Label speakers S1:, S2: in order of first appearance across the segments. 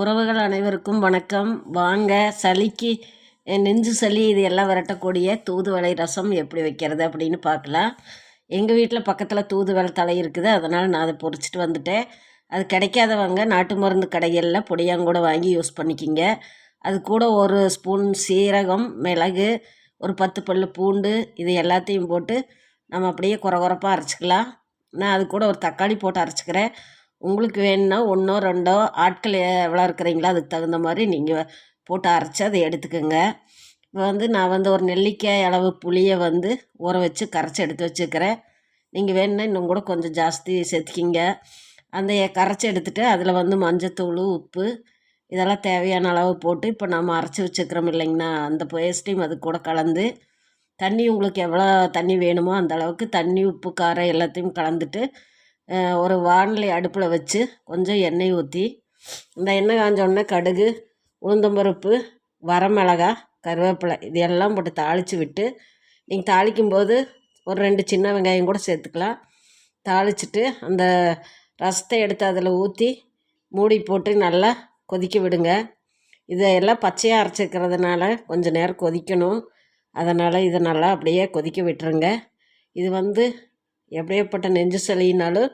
S1: உறவுகள் அனைவருக்கும் வணக்கம். வாங்க சளிக்கு நெஞ்சு சளி இது எல்லாம் விரட்டக்கூடிய தூதுவளை ரசம் எப்படி வைக்கிறது அப்படின்னு பார்க்கலாம். எங்கள் வீட்டில் பக்கத்தில் தூதுவளை தலை இருக்குது அதனால் நான் அதை பொறிச்சிட்டு வந்துட்டேன். அது கிடைக்காதவங்க நாட்டு மருந்து கடைகளில் பொடியாங்கூட வாங்கி யூஸ் பண்ணிக்கிங்க. அது கூட ஒரு ஸ்பூன் சீரகம் மிளகு ஒரு பத்து பல்லு பூண்டு இது எல்லாத்தையும் போட்டு நம்ம அப்படியே குறகுறப்பாக அரைச்சிக்கலாம். நான் அது கூட ஒரு தக்காளி போட்டு அரைச்சிக்கிறேன். உங்களுக்கு வேணும்னா ஒன்றோ ரெண்டோ ஆட்கள் எவ்வளோ இருக்கிறீங்களோ அதுக்கு தகுந்த மாதிரி நீங்கள் போட்டு அரைச்சி அதை எடுத்துக்கோங்க. இப்போ வந்து நான் வந்து ஒரு நெல்லிக்காய் அளவு புளியை வந்து ஊற வச்சு கரைச்சி எடுத்து வச்சுக்கிறேன். நீங்கள் வேணும்னா இன்னும் கூட கொஞ்சம் ஜாஸ்தி சேர்த்துக்கிங்க. அந்த கரைச்சி எடுத்துகிட்டு அதில் வந்து மஞ்சத்தூள் உப்பு இதெல்லாம் தேவையான அளவு போட்டு இப்போ நம்ம அரைச்சி வச்சுக்கிறோம் இல்லைங்கண்ணா அந்த பேஸ்ட்டையும் அது கூட கலந்து தண்ணி உங்களுக்கு எவ்வளோ தண்ணி வேணுமோ அந்த அளவுக்கு தண்ணி உப்பு காரம் எல்லாத்தையும் கலந்துட்டு ஒரு வானிலை அடுப்பில் வச்சு கொஞ்சம் எண்ணெய் ஊற்றி இந்த எண்ணெய் காஞ்சோடனே கடுகு உளுந்தம்பருப்பு வரமிளகா கருவேப்பிலை இது எல்லாம் போட்டு தாளித்து விட்டு நீங்கள் தாளிக்கும்போது ஒரு ரெண்டு சின்ன வெங்காயம் கூட சேர்த்துக்கலாம். தாளிச்சிட்டு அந்த ரசத்தை எடுத்து அதில் ஊற்றி மூடி போட்டு நல்லா கொதிக்க விடுங்க. இதையெல்லாம் பச்சையாக அரைச்சிக்கிறதுனால கொஞ்சம் நேரம் கொதிக்கணும். அதனால் இதை நல்லா அப்படியே கொதிக்க விட்டுருங்க. இது வந்து எப்படியேப்பட்ட நெஞ்சு சளினாலும்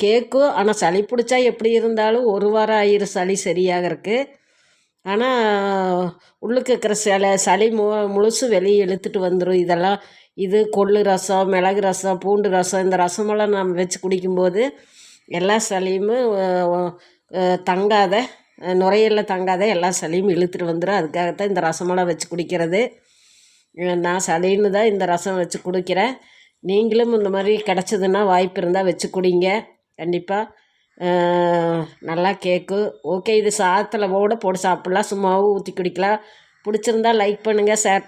S1: கேட்கும் ஆனால் சளி பிடிச்சா எப்படி இருந்தாலும் ஒரு வாரம் ஆயிரும் சளி சரியாகிறதுக்கு ஆனால் உள்ளுக்கு இருக்கிற சளி சளி மு முழுசு வெளியே இழுத்துட்டு வந்துடும் இதெல்லாம் இது கொள்ளு ரசம் மிளகு ரசம் பூண்டு ரசம் இந்த ரசமெல்லாம் நம்ம வச்சு குடிக்கும்போது எல்லா சளியுமே தங்காத அஹ், நுரையீரலில் தங்காத எல்லா சளியும் இழுத்துட்டு வந்துடும் அதுக்காகத்தான் இந்த ரசமெல்லாம் வச்சு குடிக்கிறது. நான் சளின்னு தான் இந்த ரசம் வச்சு குடிக்கிறேன். நீங்களும் இந்த மாதிரி கிடச்சதுன்னா வாய்ப்பு இருந்தால் வச்சு குடிங்க கண்டிப்பாக நல்லா கேக்கு. ஓகே இது சாதத்தில் கூட போட்டு சாப்பிட்லாம். சும்மாவும் ஊற்றி குடிக்கலாம். பிடிச்சிருந்தா லைக் பண்ணுங்கள் ஷேர்